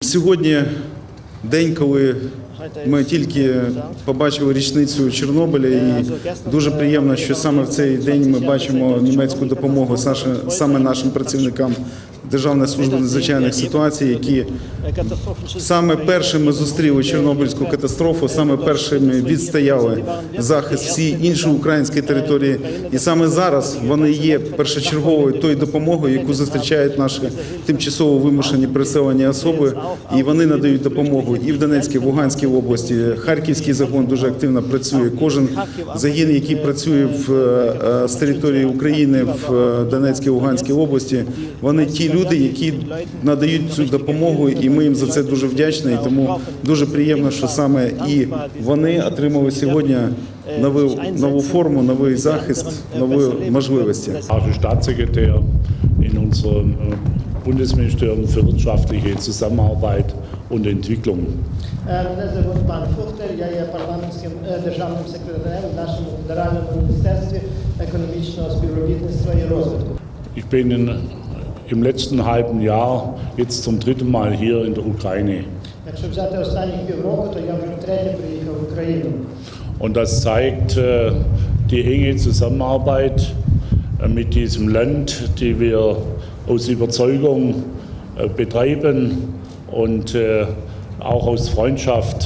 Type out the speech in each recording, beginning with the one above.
Сьогодні день, коли ми тільки побачили річницю Чорнобиля, і дуже приємно, що саме в цей день ми бачимо німецьку допомогу саме нашим працівникам Державної служби надзвичайних ситуацій, які саме першими зустріли Чорнобильську катастрофу, саме першими відстояли захист всій іншої української території. І саме зараз вони є першочерговою тою допомогою, яку зустрічають наші тимчасово вимушені переселені особи, і вони надають допомогу і в Донецькій, в Луганській області. Харківський загон дуже активно працює. Кожен загін, який працює в е, е, з території України в е, Донецькій, Луганській області, вони ті люди, які надають цю допомогу, і ми їм за це дуже вдячні. І тому дуже приємно, що саме і вони отримали сьогодні нову нову форму, новий захист, нові можливості. Staatssekretär in unserem Bundesministerium für wirtschaftliche Zusammenarbeit und Entwicklung. Е, Мене звуть пан Фухтер, я є парламентським е, державним секретарем в нашому федеральному міністерстві економічного співробітництва і розвитку. Ich bin in, im letzten halben Jahr jetzt zum dritten Mal hier in der Ukraine. Якщо взяти останні півроку, то я вже втретє приїхав в Україну. Und das zeigt äh, die enge Zusammenarbeit äh, mit diesem Land, die wir aus Überzeugung äh, betreiben und äh, auch aus Freundschaft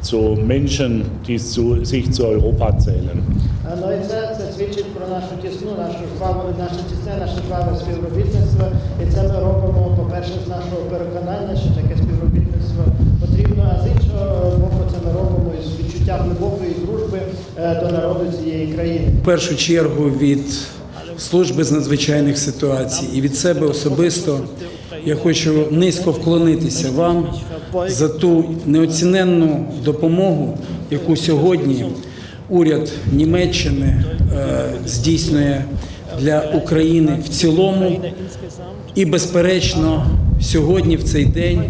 zu Menschen, die zu, sich zu Europa zählen. Е, Ну і це, це свідчить про нашу тісну, нашу славу, наше наше славе співробітництво. І це ми робимо, по-перше, з нашого переконання, що таке співробітництво потрібно, а з іншого боку, це ми робимо із відчуття глибокої дружби е, до народу цієї країни. в першу чергу від служби з надзвичайних ситуацій і від себе особисто я хочу низько вклонитися вам за ту неоціненну допомогу, яку сьогодні уряд Німеччини е, здійснює для України в цілому, і безперечно сьогодні в цей день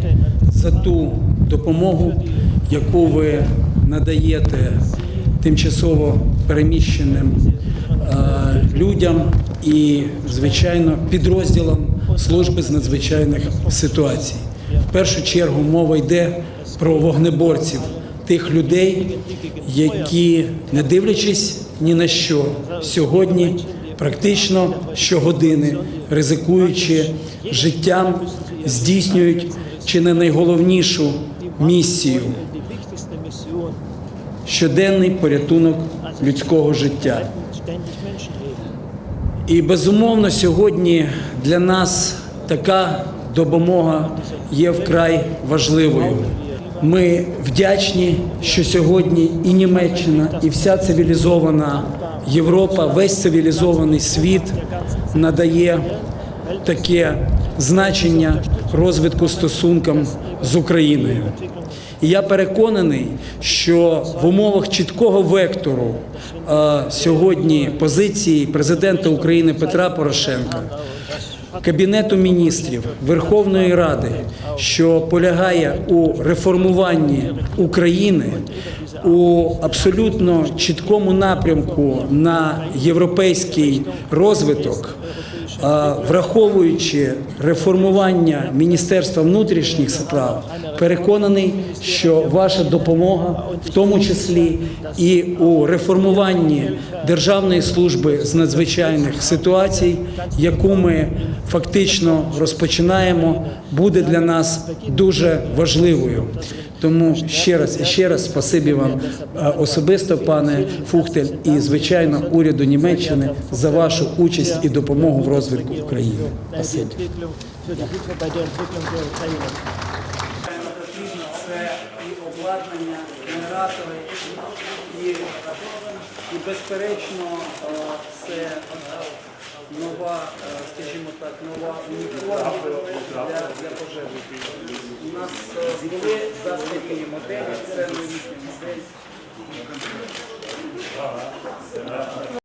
за ту допомогу, яку ви надаєте тимчасово переміщеним е, людям і, звичайно, підрозділам служби з надзвичайних ситуацій. В першу чергу мова йде про вогнеборців, тих людей, які, не дивлячись ні на що, сьогодні практично щогодини, ризикуючи життям, здійснюють чи не найголовнішу місію щоденний порятунок людського життя. І безумовно, сьогодні для нас така допомога є вкрай важливою. Ми вдячні, що сьогодні і Німеччина, і вся цивілізована Європа, весь цивілізований світ надає таке значення розвитку стосункам з Україною. І я переконаний, що в умовах чіткого вектору е, сьогодні позиції президента України Петра Порошенка, Кабінету міністрів Верховної Ради, що полягає у реформуванні України у абсолютно чіткому напрямку на європейський розвиток. Враховуючи реформування Міністерства внутрішніх справ, переконаний, що ваша допомога, в тому числі і у реформуванні Державної служби з надзвичайних ситуацій, яку ми фактично розпочинаємо, буде для нас дуже важливою. Тому ще раз і ще раз спасибі вам е, особисто, пане Фухтель, і звичайно уряду Німеччини за вашу участь і допомогу в розвитку України. Спасибі. Це і обладнання, генератори, і, і безперечно, це нова, е, скажімо так, нова уніформа для, для пожежі. У нас е, були заскільки моделі, це новітні моделі.